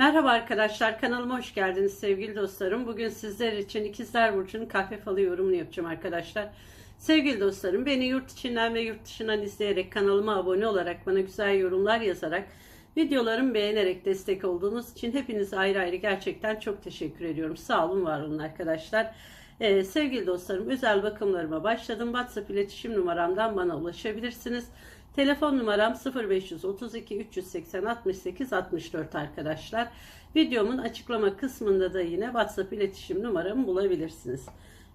Merhaba arkadaşlar kanalıma hoş geldiniz sevgili dostlarım. Bugün sizler için İkizler Burcu'nun kahve falı yorumunu yapacağım arkadaşlar. Sevgili dostlarım beni yurt içinden ve yurt dışından izleyerek kanalıma abone olarak bana güzel yorumlar yazarak videolarımı beğenerek destek olduğunuz için hepinize ayrı ayrı gerçekten çok teşekkür ediyorum. Sağ olun var olun arkadaşlar. Ee, sevgili dostlarım özel bakımlarıma başladım. WhatsApp iletişim numaramdan bana ulaşabilirsiniz. Telefon numaram 0532 380 68 64 arkadaşlar. Videomun açıklama kısmında da yine WhatsApp iletişim numaramı bulabilirsiniz.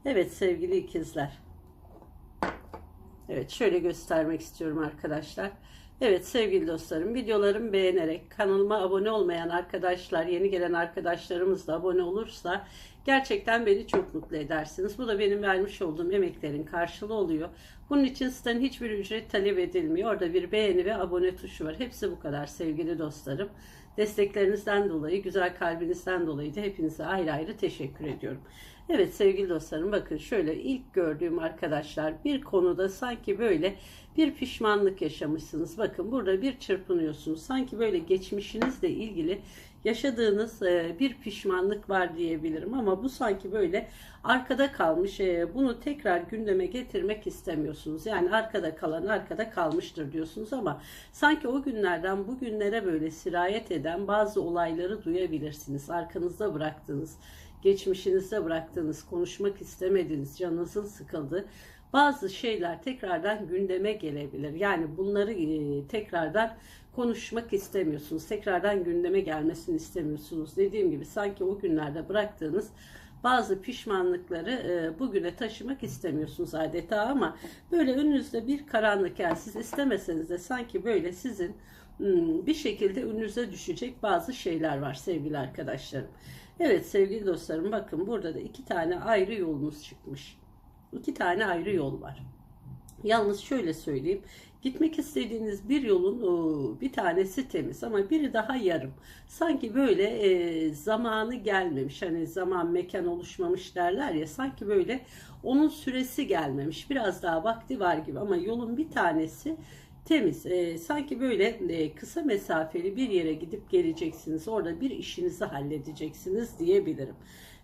Evet sevgili ikizler. Evet şöyle göstermek istiyorum arkadaşlar. Evet sevgili dostlarım videolarımı beğenerek kanalıma abone olmayan arkadaşlar yeni gelen arkadaşlarımız da abone olursa gerçekten beni çok mutlu edersiniz. Bu da benim vermiş olduğum emeklerin karşılığı oluyor. Bunun için sizden hiçbir ücret talep edilmiyor. Orada bir beğeni ve abone tuşu var. Hepsi bu kadar sevgili dostlarım. Desteklerinizden dolayı, güzel kalbinizden dolayı da hepinize ayrı ayrı teşekkür ediyorum. Evet sevgili dostlarım bakın şöyle ilk gördüğüm arkadaşlar bir konuda sanki böyle bir pişmanlık yaşamışsınız. Bakın burada bir çırpınıyorsunuz. Sanki böyle geçmişinizle ilgili yaşadığınız e, bir pişmanlık var diyebilirim ama bu sanki böyle arkada kalmış. E, bunu tekrar gündeme getirmek istemiyorsunuz. Yani arkada kalan arkada kalmıştır diyorsunuz ama sanki o günlerden bugünlere böyle sirayet eden bazı olayları duyabilirsiniz. Arkanızda bıraktığınız geçmişinizde bıraktığınız, konuşmak istemediğiniz, canınızın sıkıldığı bazı şeyler tekrardan gündeme gelebilir. Yani bunları e, tekrardan konuşmak istemiyorsunuz. Tekrardan gündeme gelmesini istemiyorsunuz. Dediğim gibi sanki o günlerde bıraktığınız bazı pişmanlıkları e, bugüne taşımak istemiyorsunuz adeta ama böyle önünüzde bir karanlık yani siz istemeseniz de sanki böyle sizin hmm, bir şekilde önünüze düşecek bazı şeyler var sevgili arkadaşlarım. Evet sevgili dostlarım bakın burada da iki tane ayrı yolunuz çıkmış. İki tane ayrı yol var. Yalnız şöyle söyleyeyim. Gitmek istediğiniz bir yolun bir tanesi temiz ama biri daha yarım. Sanki böyle e, zamanı gelmemiş. Hani zaman mekan oluşmamış derler ya. Sanki böyle onun süresi gelmemiş. Biraz daha vakti var gibi ama yolun bir tanesi temiz. E, sanki böyle e, kısa mesafeli bir yere gidip geleceksiniz. Orada bir işinizi halledeceksiniz diyebilirim.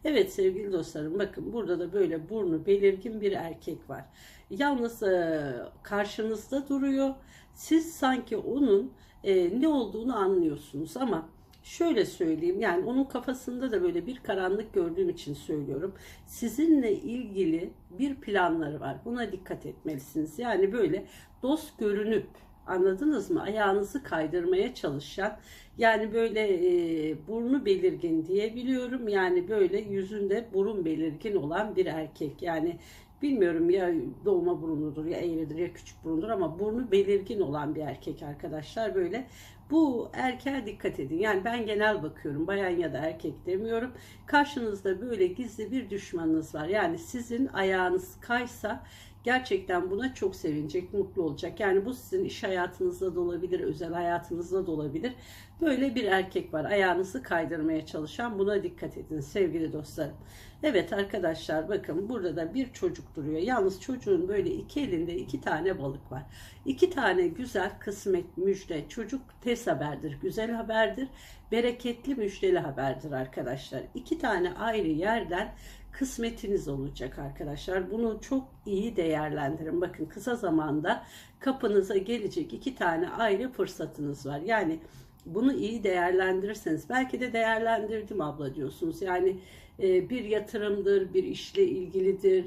Evet sevgili dostlarım bakın burada da böyle burnu belirgin bir erkek var. Yalnız e, karşınızda duruyor. Siz sanki onun e, ne olduğunu anlıyorsunuz ama şöyle söyleyeyim yani onun kafasında da böyle bir karanlık gördüğüm için söylüyorum. Sizinle ilgili bir planları var. Buna dikkat etmelisiniz. Yani böyle dost görünüp anladınız mı? Ayağınızı kaydırmaya çalışan yani böyle e, burnu belirgin diyebiliyorum. Yani böyle yüzünde burun belirgin olan bir erkek. Yani bilmiyorum ya doğma burunludur ya eğridir ya küçük burundur ama burnu belirgin olan bir erkek arkadaşlar. Böyle bu erkeğe dikkat edin. Yani ben genel bakıyorum. Bayan ya da erkek demiyorum. Karşınızda böyle gizli bir düşmanınız var. Yani sizin ayağınız kaysa gerçekten buna çok sevinecek, mutlu olacak. Yani bu sizin iş hayatınızda da olabilir, özel hayatınızda da olabilir. Böyle bir erkek var ayağınızı kaydırmaya çalışan buna dikkat edin sevgili dostlarım. Evet arkadaşlar bakın burada da bir çocuk duruyor. Yalnız çocuğun böyle iki elinde iki tane balık var. İki tane güzel kısmet müjde çocuk tez haberdir, güzel haberdir, bereketli müjdeli haberdir arkadaşlar. İki tane ayrı yerden kısmetiniz olacak arkadaşlar. Bunu çok iyi değerlendirin. Bakın kısa zamanda kapınıza gelecek iki tane ayrı fırsatınız var. Yani bunu iyi değerlendirirseniz belki de değerlendirdim abla diyorsunuz. Yani e, bir yatırımdır, bir işle ilgilidir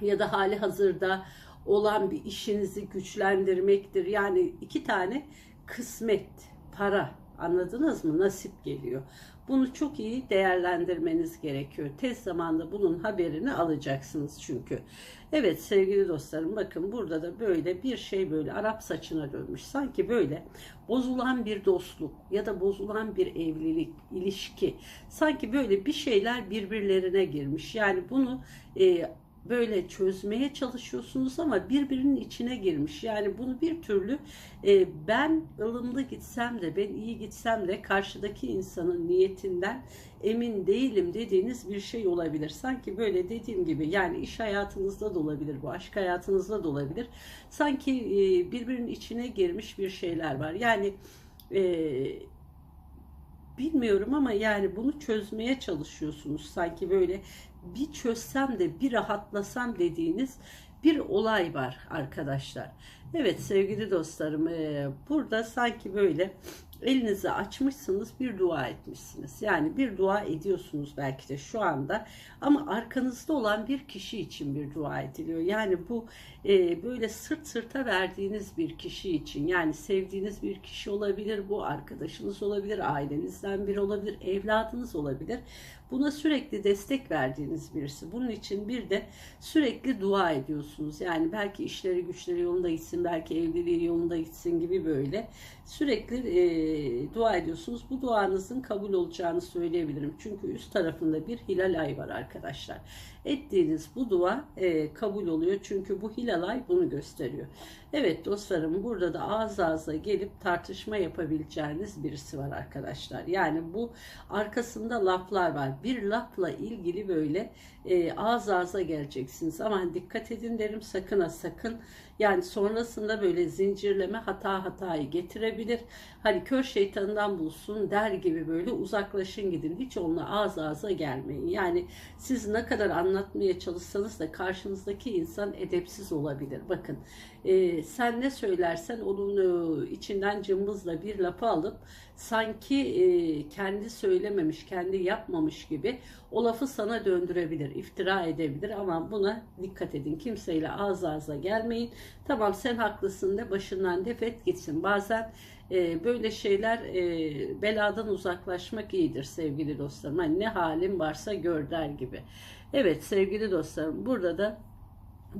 ya da hali hazırda olan bir işinizi güçlendirmektir. Yani iki tane kısmet, para anladınız mı? Nasip geliyor. Bunu çok iyi değerlendirmeniz gerekiyor. Tez zamanda bunun haberini alacaksınız çünkü. Evet sevgili dostlarım bakın burada da böyle bir şey böyle Arap saçına dönmüş. Sanki böyle bozulan bir dostluk ya da bozulan bir evlilik, ilişki. Sanki böyle bir şeyler birbirlerine girmiş. Yani bunu e, böyle çözmeye çalışıyorsunuz ama birbirinin içine girmiş. Yani bunu bir türlü e, ben ılımlı gitsem de ben iyi gitsem de karşıdaki insanın niyetinden emin değilim dediğiniz bir şey olabilir. Sanki böyle dediğim gibi yani iş hayatınızda da olabilir bu aşk hayatınızda da olabilir. Sanki e, birbirinin içine girmiş bir şeyler var. Yani e, bilmiyorum ama yani bunu çözmeye çalışıyorsunuz. Sanki böyle bir çözsem de bir rahatlasam dediğiniz bir olay var arkadaşlar. Evet sevgili dostlarım e, burada sanki böyle elinizi açmışsınız bir dua etmişsiniz. Yani bir dua ediyorsunuz belki de şu anda ama arkanızda olan bir kişi için bir dua ediliyor. Yani bu e, böyle sırt sırta verdiğiniz bir kişi için yani sevdiğiniz bir kişi olabilir bu arkadaşınız olabilir ailenizden biri olabilir evladınız olabilir. Buna sürekli destek verdiğiniz birisi. Bunun için bir de sürekli dua ediyorsunuz. Yani belki işleri güçleri yolunda gitsin, belki evliliği yolunda gitsin gibi böyle sürekli e, dua ediyorsunuz. Bu duanızın kabul olacağını söyleyebilirim. Çünkü üst tarafında bir hilal ay var arkadaşlar. Ettiğiniz bu dua e, kabul oluyor. Çünkü bu hilal ay bunu gösteriyor. Evet dostlarım burada da ağız ağza gelip tartışma yapabileceğiniz birisi var arkadaşlar. Yani bu arkasında laflar var. Bir lafla ilgili böyle e, ağız ağza geleceksiniz. Ama dikkat edin derim sakın ha sakın. Yani sonrasında böyle zincirleme hata hatayı getirebilir. Hani kör şeytanından bulsun der gibi böyle uzaklaşın gidin. Hiç onunla ağız ağza gelmeyin. Yani siz ne kadar anlatmaya çalışsanız da karşınızdaki insan edepsiz olabilir. Bakın e, sen ne söylersen onun e, içinden cımbızla bir lafı alıp sanki e, kendi söylememiş, kendi yapmamış gibi o lafı sana döndürebilir, iftira edebilir ama buna dikkat edin. Kimseyle ağız ağza gelmeyin. Tamam sen haklısın de başından defet gitsin. Bazen e, böyle şeyler e, beladan uzaklaşmak iyidir sevgili dostlarım. Hani ne halin varsa gör der gibi. Evet sevgili dostlarım burada da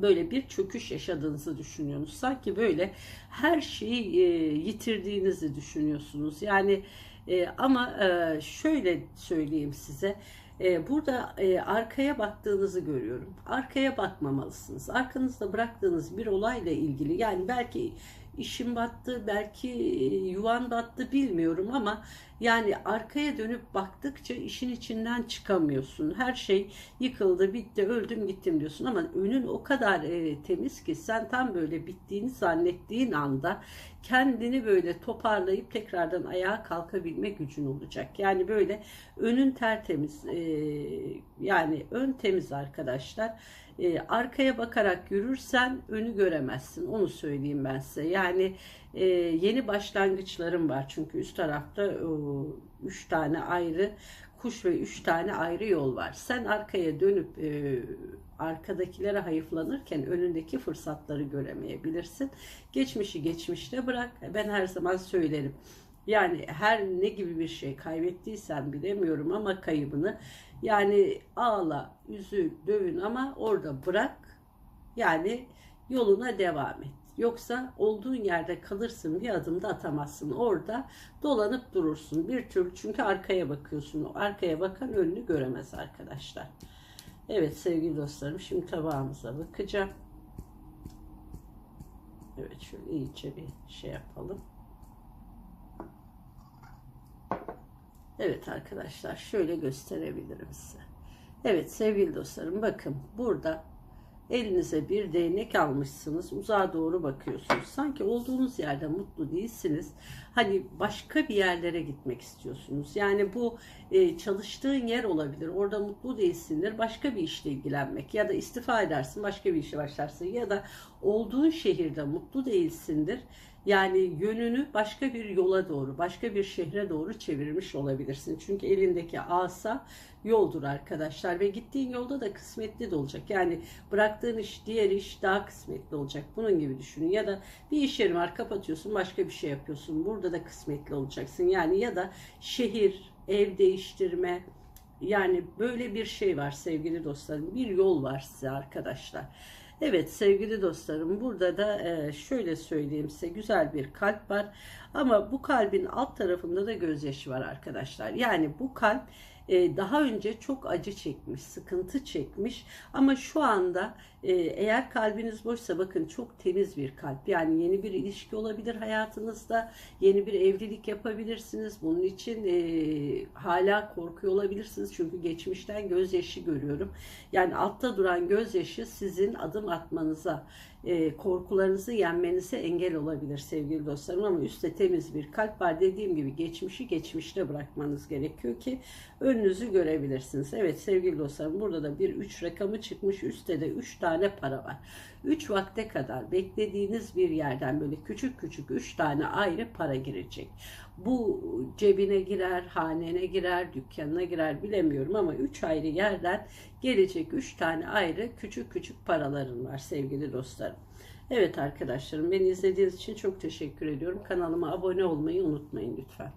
böyle bir çöküş yaşadığınızı düşünüyorsunuz. Sanki böyle her şeyi e, yitirdiğinizi düşünüyorsunuz. Yani e, ama e, şöyle söyleyeyim size. E, burada e, arkaya baktığınızı görüyorum. Arkaya bakmamalısınız. Arkanızda bıraktığınız bir olayla ilgili yani belki işim battı, belki e, yuvan battı bilmiyorum ama yani arkaya dönüp baktıkça işin içinden çıkamıyorsun. Her şey yıkıldı, bitti, öldüm, gittim diyorsun ama önün o kadar e, temiz ki sen tam böyle bittiğini zannettiğin anda kendini böyle toparlayıp tekrardan ayağa kalkabilme gücün olacak. Yani böyle önün tertemiz, e, yani ön temiz arkadaşlar e, arkaya bakarak yürürsen önü göremezsin. Onu söyleyeyim ben size. Yani e, yeni başlangıçlarım var. Çünkü üst tarafta e, üç tane ayrı kuş ve üç tane ayrı yol var. Sen arkaya dönüp e, arkadakilere hayıflanırken önündeki fırsatları göremeyebilirsin. Geçmişi geçmişte bırak. Ben her zaman söylerim. Yani her ne gibi bir şey kaybettiysen bilemiyorum ama kaybını yani ağla, üzül, dövün ama orada bırak. Yani yoluna devam et. Yoksa olduğun yerde kalırsın bir adım da atamazsın. Orada dolanıp durursun. Bir türlü çünkü arkaya bakıyorsun. Arkaya bakan önünü göremez arkadaşlar. Evet sevgili dostlarım şimdi tabağımıza bakacağım. Evet şöyle iyice bir şey yapalım. Evet arkadaşlar şöyle gösterebilirim size. Evet sevgili dostlarım bakın burada elinize bir değnek almışsınız uzağa doğru bakıyorsunuz. Sanki olduğunuz yerde mutlu değilsiniz. Hani başka bir yerlere gitmek istiyorsunuz. Yani bu e, çalıştığın yer olabilir. Orada mutlu değilsindir. Başka bir işle ilgilenmek ya da istifa edersin başka bir işe başlarsın ya da olduğun şehirde mutlu değilsindir yani yönünü başka bir yola doğru, başka bir şehre doğru çevirmiş olabilirsin. Çünkü elindeki asa yoldur arkadaşlar ve gittiğin yolda da kısmetli de olacak. Yani bıraktığın iş, diğer iş daha kısmetli olacak. Bunun gibi düşünün. Ya da bir iş yeri var kapatıyorsun, başka bir şey yapıyorsun. Burada da kısmetli olacaksın. Yani ya da şehir, ev değiştirme, yani böyle bir şey var sevgili dostlarım. Bir yol var size arkadaşlar. Evet sevgili dostlarım burada da e, şöyle söyleyeyim size güzel bir kalp var. Ama bu kalbin alt tarafında da gözyaşı var arkadaşlar. Yani bu kalp e, daha önce çok acı çekmiş, sıkıntı çekmiş ama şu anda e, eğer kalbiniz boşsa bakın çok temiz bir kalp. Yani yeni bir ilişki olabilir hayatınızda, yeni bir evlilik yapabilirsiniz. Bunun için e, hala korkuyor olabilirsiniz çünkü geçmişten gözyaşı görüyorum. Yani altta duran gözyaşı sizin adım atmanıza, e, korkularınızı yenmenize engel olabilir sevgili dostlarım ama üstte temiz bir kalp var. Dediğim gibi geçmişi geçmişte bırakmanız gerekiyor ki önünüzü görebilirsiniz. Evet sevgili dostlarım burada da bir 3 rakamı çıkmış. Üstte de 3 tane para var. 3 vakte kadar beklediğiniz bir yerden böyle küçük küçük 3 tane ayrı para girecek. Bu cebine girer, hanene girer, dükkanına girer bilemiyorum ama 3 ayrı yerden gelecek 3 tane ayrı küçük küçük paraların var sevgili dostlarım. Evet arkadaşlarım beni izlediğiniz için çok teşekkür ediyorum. Kanalıma abone olmayı unutmayın lütfen.